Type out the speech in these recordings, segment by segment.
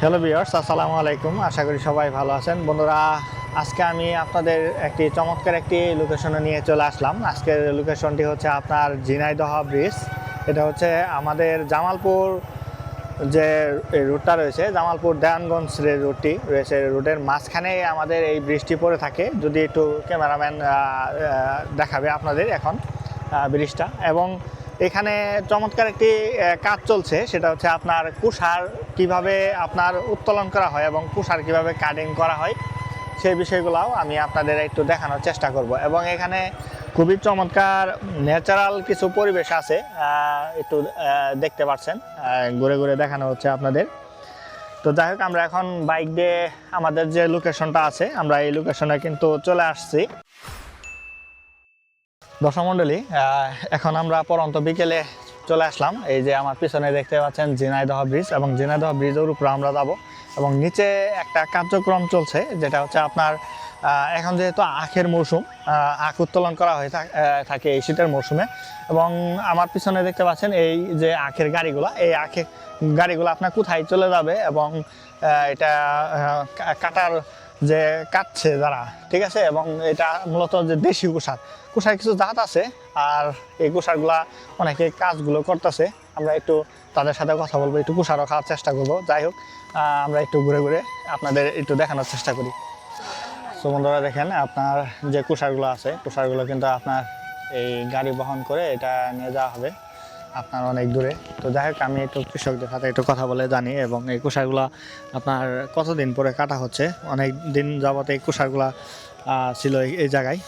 Hello বিয়ার্স আসসালামু আলাইকুম। আশা করি সবাই ভালো আছেন। বন্ধুরা, আজকে আমি আপনাদের একটি চমৎকার একটি লোকেশনে নিয়ে চলে আসলাম। আজকের লোকেশনটি হচ্ছে আপনার ঝিনাইদহ ব্রিজ এটা হচ্ছে আমাদের জামালপুর যে রুটটা রয়েছে, জামালপুর দেয়ানগঞ্জ রুটটি রয়েছে। রুটের মাঝখানে আমাদের এই ব্রিজটি পড়ে থাকে। যদি একটু ক্যামেরাম্যান দেখাবে আপনাদের এখন ব্রিজটা এবং এখানে চমৎকার একটি কাজ চলছে। সেটা হচ্ছে আপনার কুষার কীভাবে আপনার উত্তোলন করা হয় এবং কুষার কীভাবে কাটিং করা হয়, সেই বিষয়গুলোও আমি আপনাদের একটু দেখানোর চেষ্টা করব। এবং এখানে খুবই চমৎকার ন্যাচারাল কিছু পরিবেশ আছে একটু দেখতে পাচ্ছেন ঘুরে ঘুরে দেখানো হচ্ছে আপনাদের। তো যাই হোক, আমরা এখন বাইক দিয়ে আমাদের যে লোকেশনটা আছে, আমরা এই লোকেশনে কিন্তু চলে আসছি। দশমণ্ডলী এখন আমরা পরন্ত বিকেলে চলে আসলাম। এই যে আমার পিছনে দেখতে পাচ্ছেন ঝিনাইদহ ব্রিজ এবং ঝিনাইদহ ব্রিজের উপরে আমরা যাব এবং নিচে একটা কার্যক্রম চলছে, যেটা হচ্ছে আপনার এখন যেহেতু আখের মৌসুম আখ উত্তোলন করা হয়ে থাকে এই শীতের মৌসুমে এবং আমার পিছনে দেখতে পাচ্ছেন এই যে আখের গাড়িগুলো। এই আখের গাড়িগুলো আপনার কোথায় চলে যাবে এবং এটা কাটার যে কাটছে যারা, ঠিক আছে? এবং এটা মূলত যে দেশি কুষার কুষার কিছু জাত আছে, আর এই কুষারগুলা অনেকে কাজগুলো করতেছে। আমরা একটু তাদের সাথে কথা বলব, একটু কুষারও খাওয়ার চেষ্টা করব। যাই হোক আমরা একটু ঘুরে ঘুরে আপনাদের একটু দেখানোর চেষ্টা করি। তো বন্ধুরা দেখেন, আপনার যে কুষারগুলো আছে কুষারগুলো কিন্তু আপনার এই গাড়ি বহন করে এটা নিয়ে যাওয়া হবে। আপনার অনেক দূরে। তো যাই হোক আমি একটু কৃষকদের সাথে একটু কথা বলে জানি এবং এই কুষারগুলো আপনার কতদিন পরে কাটা হচ্ছে? অনেক দিন যাবত এই কুষারগুলা ছিল এই- জায়গায়।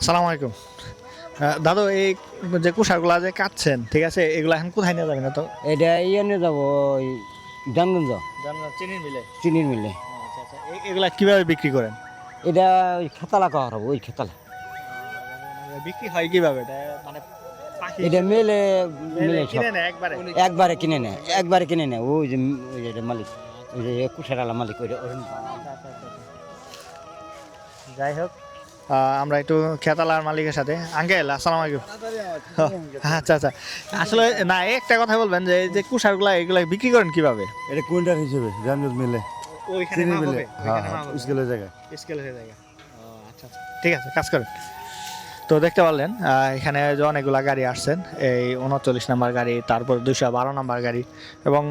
সালাম আলাইকুম। দাদু এই যে কুষারগুলা যে কাটছেন ঠিক আছে এগুলো এখন কোথায় নিয়ে যাবেন? তো এটা ইয়ে নিয়ে যাব ওই জানগঞ্জ চিনির মিলে? চিনির মিলে। আচ্ছা আচ্ছা এগুলা কীভাবে বিক্রি করেন? এটা ওই খেতালা কওয়া হবে ওই খেতালা। বিক্রি হয় কীভাবে? এটা মানে এটা মেলে মেলে সব। একবারে? একবারে কিনে নেয় একবারে কিনে নেয়। ওই যে ওই যে মালিক ওই যে কুঠারালা মালিক ওই যাই হোক আমরা একটু খেতালার মালিকের সাথে। আঙ্কেল আসসালামু আলাইকুম। আচ্ছা আচ্ছা। আসলে না একটা কথা বলবেন যে এই যে কুষারগুলা এগুলা বিক্রি করেন কীভাবে? এটা কুইন্টাল হিসেবে জানজত মিলে। ওইখানে মিলে হ্যাঁ হ্যাঁ স্কেলের জায়গায়। স্কেল যায় ও, আচ্ছা আচ্ছা। ঠিক আছে কাজ করেন। তো দেখতে পারলেন এখানে যে অনেকগুলা গাড়ি আসছেন, এই উনচল্লিশ নাম্বার গাড়ি, তারপর দুশো বারো নাম্বার গাড়ি এবং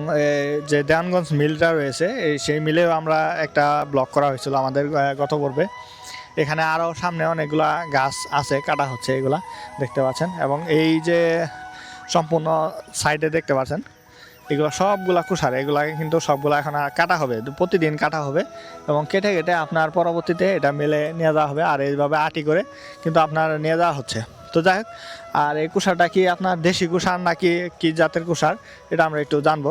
যে দেওয়ানগঞ্জ মিলটা রয়েছে, এই সেই মিলেও আমরা একটা ব্লক করা হয়েছিল আমাদের গত পর্বে। এখানে আরও সামনে অনেকগুলা গাছ আছে, কাটা হচ্ছে এগুলা, দেখতে পাচ্ছেন এবং এই যে সম্পূর্ণ সাইডে দেখতে পাচ্ছেন এগুলো সবগুলা কুষার এগুলা কিন্তু সবগুলা এখন আর কাটা হবে প্রতিদিন কাটা হবে এবং কেটে কেটে আপনার পরবর্তীতে এটা মেলে নিয়ে যাওয়া হবে আর এইভাবে আটি করে কিন্তু আপনার নিয়ে যাওয়া হচ্ছে। তো যাই হোক আর এই কুষারটা কি আপনার দেশি কুষার নাকি কি জাতের কুষার? এটা আমরা একটু জানব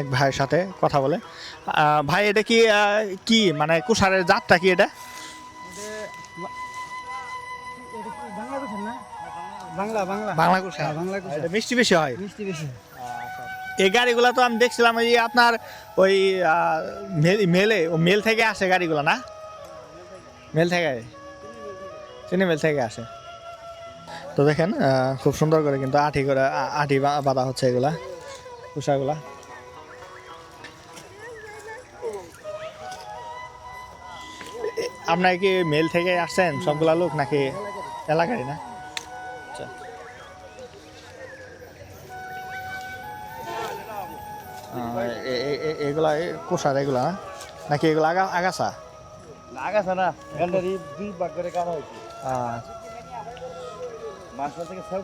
এক ভাইয়ের সাথে কথা বলে। ভাই এটা কি কি মানে কুষারের জাতটা কি এটা? বাংলা বাংলা বাংলা। কুষার। বাংলা কুষার। মিষ্টি বেশি হয়? মিষ্টি বেশি এই গাড়িগুলো তো আমি দেখছিলাম ওই আপনার ওই মেলে ও মেল থেকে আসে গাড়িগুলো না? মেল থেকে চিনি মেল থেকে আসে। তো দেখেন খুব সুন্দর করে কিন্তু আঠি করে আঠি বাঁধা হচ্ছে এগুলা কুষাগুলা আপনার কি মেল থেকে আসছেন সবগুলা লোক নাকি এলাকারই না? এগুলা কুষার এগুলা? নাকি এগুলা আগা আগাছা? আগাছা না গান্ডারি দুই ভাগ করে কাটা হয়েছে।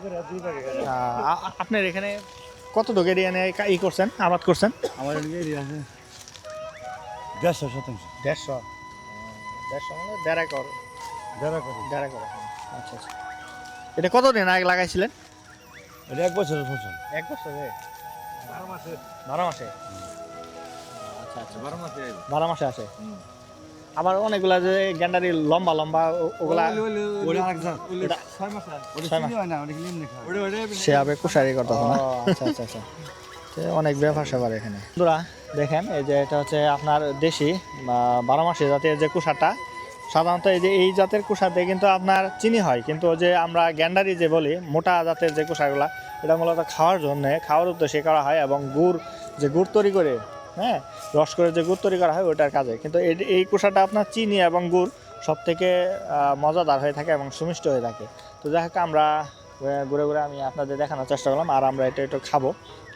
করে আপনার এখানে কত ডোগের এনে ই করছেন আবাদ করছেন? আমার এরিয়া আছে দেড়শো শতাংশ। দেড়শো? দেড়শো মানে দেড় একর। যারা করে দেড় একর আচ্ছা আচ্ছা। এটা কতদিন আগে লাগাইছিলেন? এটা এক বছরের ফসল। এক বছরে? বারো মাসে বারো মাসে। আচ্ছা আচ্ছা বারো মাসে বারো মাসে আসে। আবার অনেকগুলা যে গ্যান্ডারি লম্বা লম্বা ওগুলা সে আবে কুশারি করতে আচ্ছা আচ্ছা আচ্ছা। অনেক ব্যাপার স্যাপার এখানে। বন্ধুরা দেখেন এই যে এটা হচ্ছে আপনার দেশি বারো মাসে জাতের যে কুষারটা সাধারণত এই যে এই জাতের দিয়ে কিন্তু আপনার চিনি হয়। কিন্তু যে আমরা গ্যান্ডারি যে বলি মোটা জাতের যে কুষারগুলা এটা মূলত খাওয়ার জন্য, খাওয়ার উদ্দেশ্যে করা হয় এবং গুড় যে গুড় তৈরি করে হ্যাঁ রস করে যে গুড় তৈরি করা হয় ওটার কাজে। কিন্তু এই কুসাটা আপনার চিনি এবং গুড় সব থেকে মজাদার হয়ে থাকে এবং সুমিষ্ট হয়ে থাকে। তো যাই আমরা ঘুরে ঘুরে আমি আপনাদের দেখানোর চেষ্টা করলাম আর আমরা এটা একটু খাব,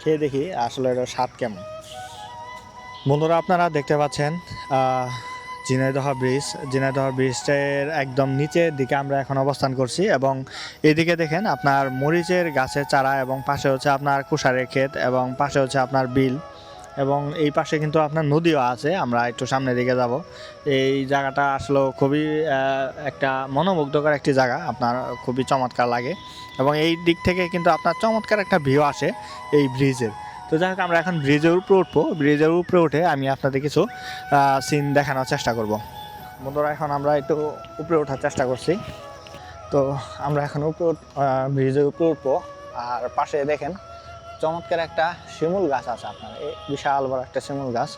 খেয়ে দেখি আসলে এটার স্বাদ কেমন। বন্ধুরা, আপনারা দেখতে পাচ্ছেন ঝিনাইদহ ব্রিজ, ঝিনাইদহ ব্রিজের একদম নিচের দিকে আমরা এখন অবস্থান করছি এবং এদিকে দেখেন আপনার মরিচের গাছের চারা এবং পাশে হচ্ছে আপনার কুষারের ক্ষেত এবং পাশে হচ্ছে আপনার বিল এবং এই পাশে কিন্তু আপনার নদীও আছে, আমরা একটু সামনের দিকে যাব। এই জায়গাটা আসলে খুবই একটা মনোমুগ্ধকর একটি জায়গা, আপনার খুবই চমৎকার লাগে এবং এই দিক থেকে কিন্তু আপনার চমৎকার একটা ভিউ আসে এই ব্রিজের। তো যাই হোক, আমরা এখন ব্রিজের উপরে উঠবো। ব্রিজের উপরে উঠে আমি আপনাদের কিছু সিন দেখানোর চেষ্টা করব। বন্ধুরা, এখন আমরা একটু উপরে ওঠার চেষ্টা করছি। তো আমরা এখন উপরে ব্রিজের উপরে উঠবো। আর পাশে দেখেন, চমৎকার একটা শিমুল গাছ আছে আপনার। এই বিশাল বড় একটা শিমুল গাছ।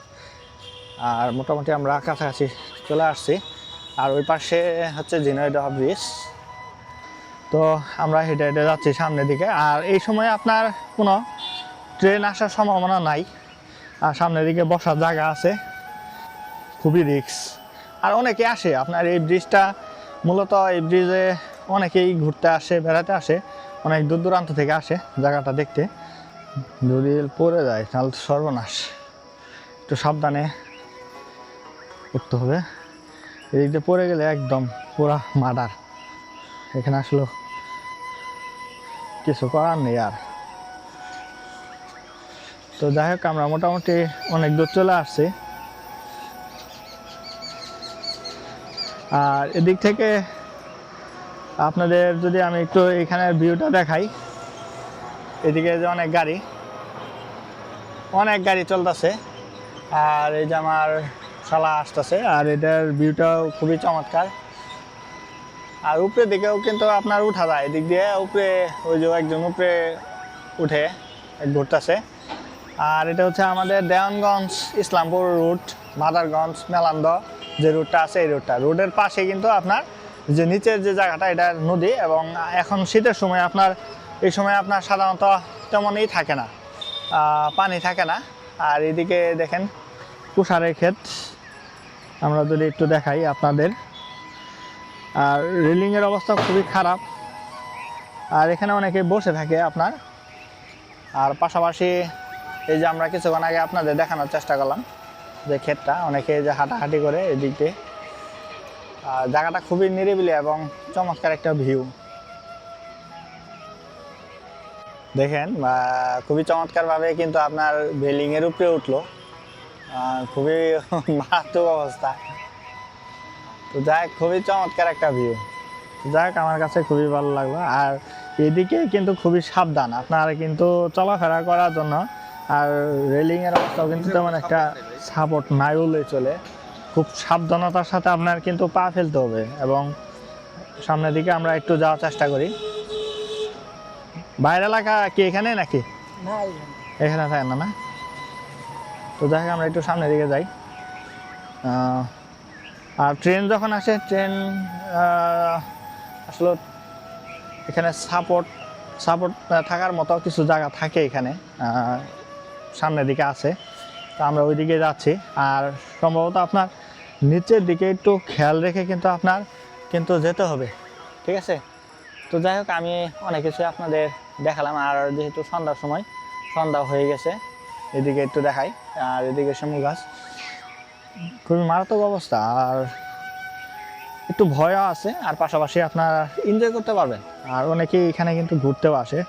আর মোটামুটি আমরা কাছাকাছি চলে আসছি। আর ওই পাশে হচ্ছে ঝিনাইদহ ব্রিজ। তো আমরা হেঁটে হেঁটে যাচ্ছি সামনের দিকে। আর এই সময় আপনার কোনো ট্রেন আসার সম্ভাবনা নাই। আর সামনের দিকে বসার জায়গা আছে। খুবই রিক্স আর অনেকে আসে, আপনার এই ব্রিজটা মূলত এই ব্রিজে অনেকেই ঘুরতে আসে, বেড়াতে আসে। অনেক দূর দূরান্ত থেকে আসে জায়গাটা দেখতে। যদি পড়ে যায়, তাহলে তো সর্বনাশ। একটু সাবধানে উঠতে হবে। এদিক দিয়ে পড়ে গেলে একদম পুরা মার্ডার। এখানে আসলে কিছু করার নেই আর। তো যাই হোক, আমরা মোটামুটি অনেক দূর চলে আসছি। আর এদিক থেকে আপনাদের যদি আমি একটু এখানের ভিউটা দেখাই, এদিকে যে অনেক গাড়ি অনেক গাড়ি চলতেছে। আর এই যে আমার শালা আসতেছে, আর এটার ভিউটাও খুবই চমৎকার। আর উপরের দিকেও কিন্তু আপনার উঠা যায়, এদিক দিয়ে উপরে ওই যে একজন উপরে উঠে ঘুরতেছে। আর এটা হচ্ছে আমাদের দেওয়ানগঞ্জ, ইসলামপুর রুট মাদারগঞ্জ, মেলান্দ যে রুটটা আছে এই রুটটা রোডের পাশে কিন্তু আপনার যে নিচের যে জায়গাটা, এটা নদী এবং এখন শীতের সময় আপনার, এই সময় আপনার সাধারণত তেমনই থাকে না পানি থাকে না। আর এদিকে দেখেন কুষারের ক্ষেত, আমরা যদি একটু দেখাই আপনাদের। আর রেলিংয়ের অবস্থা খুবই খারাপ। আর এখানে অনেকে বসে থাকে আপনার। আর পাশাপাশি এই যে আমরা কিছুক্ষণ আগে আপনাদের দেখানোর চেষ্টা করলাম যে ক্ষেতটা, অনেকে যে হাঁটাহাঁটি করে এদিক জায়গাটা খুবই নিরিবিলি এবং চমৎকার একটা ভিউ দেখেন খুবই চমৎকারভাবে কিন্তু আপনার বিল্ডিং এর উপরে উঠল। খুবই মারাত্মক অবস্থা। তো যাই খুবই চমৎকার একটা ভিউ যাই আমার কাছে খুবই ভালো লাগল। আর এদিকে কিন্তু খুবই সাবধান। আপনার কিন্তু চলাফেরা করার জন্য আর রেলিং এর অবস্থাও কিন্তু তেমন একটা সাপোর্ট নাই বলে চলে। খুব সাবধানতার সাথে আপনার কিন্তু পা ফেলতে হবে এবং সামনের দিকে আমরা একটু যাওয়ার চেষ্টা করি। বাইরের এলাকা কি এখানে নাকি? এখানে থাকে না না? তো যাই আমরা একটু সামনের দিকে যাই। আর ট্রেন যখন আসে ট্রেন আসলে এখানে সাপোর্ট সাপোর্ট থাকার মতো কিছু জায়গা থাকে এখানে। সামনের দিকে আছে। তো আমরা ওই দিকে যাচ্ছি। আর সম্ভবত আপনার নিচের দিকে একটু খেয়াল রেখে কিন্তু আপনার কিন্তু যেতে হবে। ঠিক আছে? তো যাই হোক, আমি অনেক কিছু আপনাদের দেখালাম। আর যেহেতু সন্ধ্যার সময়, সন্ধ্যা হয়ে গেছে, এদিকে একটু দেখাই। আর এদিকে শিমুল গাছ। খুবই মারাত্মক অবস্থা। আর একটু ভয়ও আছে। আর পাশাপাশি আপনার এনজয় করতে পারবেন। আর অনেকেই এখানে কিন্তু ঘুরতেও আসে।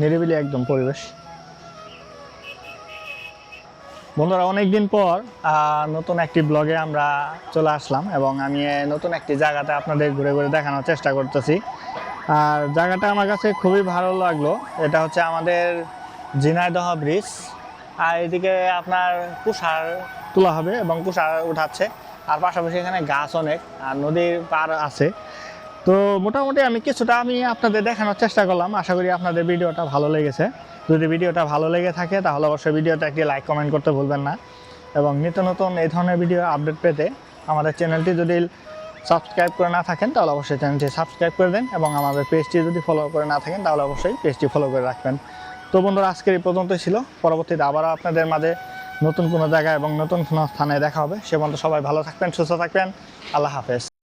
নিরিবিলি একদম পরিবেশ। বন্ধুরা, অনেকদিন পর নতুন একটি ব্লগে আমরা চলে আসলাম এবং আমি নতুন একটি জায়গাতে আপনাদের ঘুরে ঘুরে দেখানোর চেষ্টা করতেছি। আর জায়গাটা আমার কাছে খুবই ভালো লাগল। এটা হচ্ছে আমাদের ঝিনাইদহ ব্রিজ আর এদিকে আপনার কুষার তোলা হবে এবং কুষার উঠাচ্ছে। আর পাশাপাশি এখানে গাছ অনেক, আর নদীর পার আছে। তো মোটামুটি আমি কিছুটা আমি আপনাদের দেখানোর চেষ্টা করলাম। আশা করি আপনাদের ভিডিওটা ভালো লেগেছে। যদি ভিডিওটা ভালো লেগে থাকে, তাহলে অবশ্যই ভিডিওটা একটি লাইক কমেন্ট করতে ভুলবেন না। এবং নিত্য নতুন এই ধরনের ভিডিও আপডেট পেতে আমাদের চ্যানেলটি যদি সাবস্ক্রাইব করে না থাকেন, তাহলে অবশ্যই চ্যানেলটি সাবস্ক্রাইব করে দেন এবং আমাদের পেজটি যদি ফলো করে না থাকেন, তাহলে অবশ্যই পেজটি ফলো করে রাখবেন। তো বন্ধুরা, আজকের এই পর্যন্তই ছিল। পরবর্তীতে আবারও আপনাদের মাঝে নতুন কোনো জায়গায় এবং নতুন কোনো স্থানে দেখা হবে। সে পর্যন্ত সবাই ভালো থাকবেন, সুস্থ থাকবেন। আল্লাহ হাফেজ।